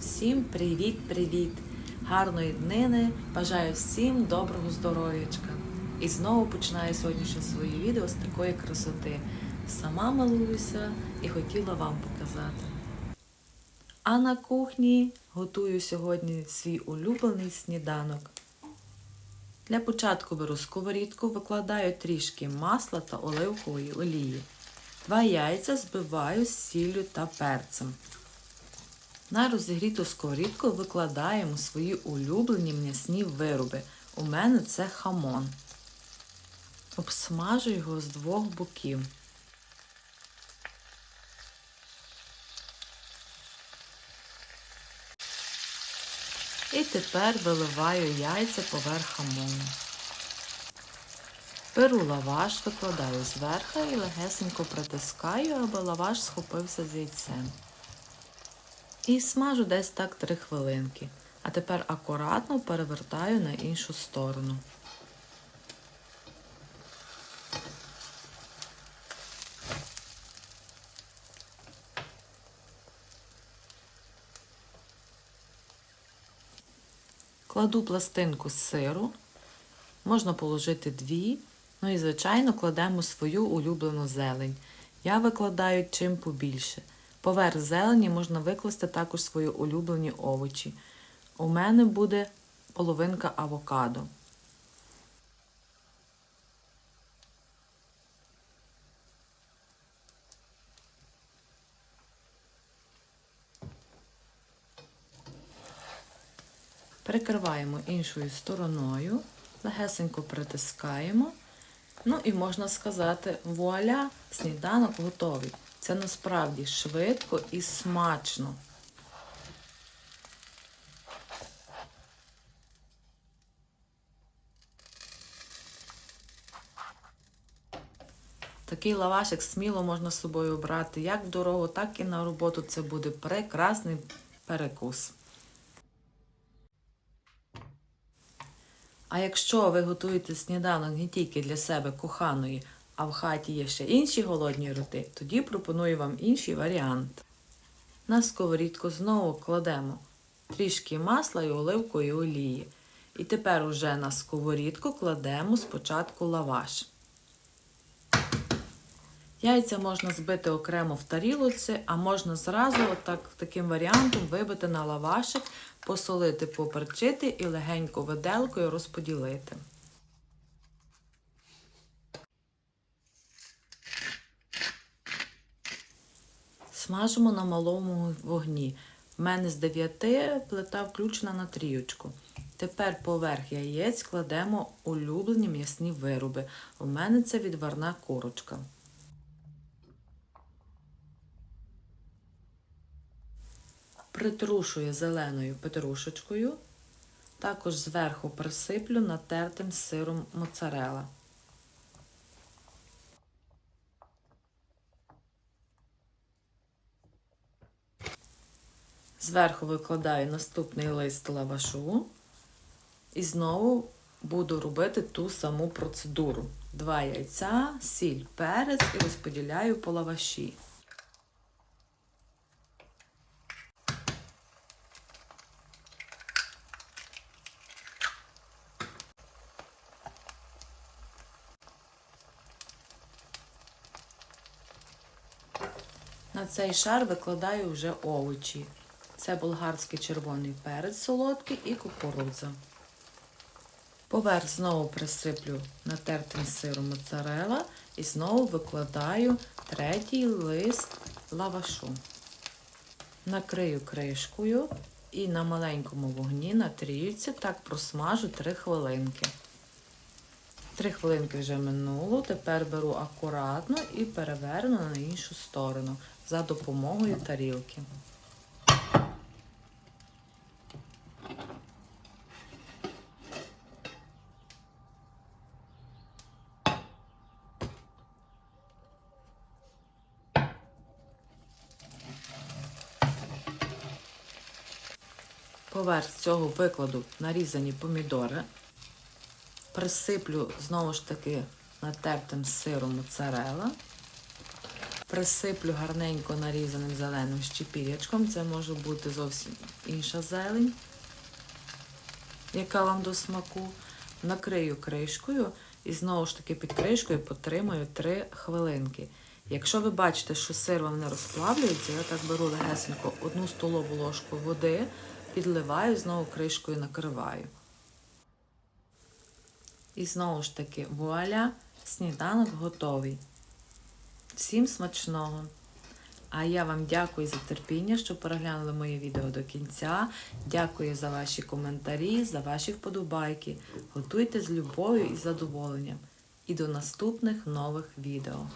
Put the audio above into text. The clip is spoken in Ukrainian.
Всім привіт-привіт! Гарної днини! Бажаю всім доброго здоров'ячка! І знову починаю сьогоднішнє своє відео з такої красоти. Сама милуюся і хотіла вам показати. А на кухні готую сьогодні свій улюблений сніданок. Для початку беру сковорідку, викладаю трішки масла та оливкової олії. Два яйця збиваю з сіллю та перцем. На розігріту сковорідку викладаємо свої улюблені м'ясні вироби. У мене це хамон. Обсмажу його з двох боків. І тепер виливаю яйця поверх хамону. Беру лаваш, викладаю зверху і легесенько притискаю, аби лаваш схопився з яйцем. І смажу десь так 3 хвилинки. А тепер акуратно перевертаю на іншу сторону. Кладу пластинку з сиру, можна положити дві, ну і, звичайно, кладемо свою улюблену зелень. Я викладаю чим побільше. Поверх зелені можна викласти також свої улюблені овочі. У мене буде половинка авокадо. Прикриваємо іншою стороною, легесенько притискаємо. Ну і можна сказати, вуаля, сніданок готовий. Це насправді швидко і смачно. Такий лавашик сміло можна з собою брати як в дорогу, так і на роботу. Це буде прекрасний перекус. А якщо ви готуєте сніданок не тільки для себе коханої, а в хаті є ще інші голодні роти, тоді пропоную вам інший варіант. На сковорідку знову кладемо трішки масла і оливкової олії. І тепер уже на сковорідку кладемо спочатку лаваш. Яйця можна збити окремо в тарілоці, а можна зразу отак, таким варіантом вибити на лавашик, посолити, поперчити і легенько виделкою розподілити. Смажимо на малому вогні. В мене з 9 плита включена на трієчку. Тепер поверх яєць кладемо улюблені м'ясні вироби. У мене це відварна курочка. Притрушую зеленою петрушечкою. Також зверху присиплю натертим сиром моцарела. Зверху викладаю наступний лист лавашу і знову буду робити ту саму процедуру. Два яйця, сіль, перець і розподіляю по лаваші. На цей шар викладаю вже овочі. Це болгарський червоний перець солодкий і кукурудза. Поверх знову присиплю натертим сиром моцарела і знову викладаю третій лист лавашу. Накрию кришкою і на маленькому вогні на так просмажу 3 хвилинки. 3 хвилинки вже минуло, тепер беру акуратно і переверну на іншу сторону за допомогою тарілки. Поверх цього викладу нарізані помідори. Присиплю знову ж таки натертим сиром моцарела. Присиплю гарненько нарізаним зеленим щепірячком. Це може бути зовсім інша зелень, яка вам до смаку. Накрию кришкою і знову ж таки під кришкою потримаю 3 хвилинки. Якщо ви бачите, що сир вам не розплавлюється, я так беру легесенько одну столову ложку води, підливаю, знову кришкою накриваю. І знову ж таки, вуаля, сніданок готовий. Всім смачного! А я вам дякую за терпіння, що переглянули моє відео до кінця. Дякую за ваші коментарі, за ваші вподобайки. Готуйте з любов'ю і задоволенням. І до наступних нових відео.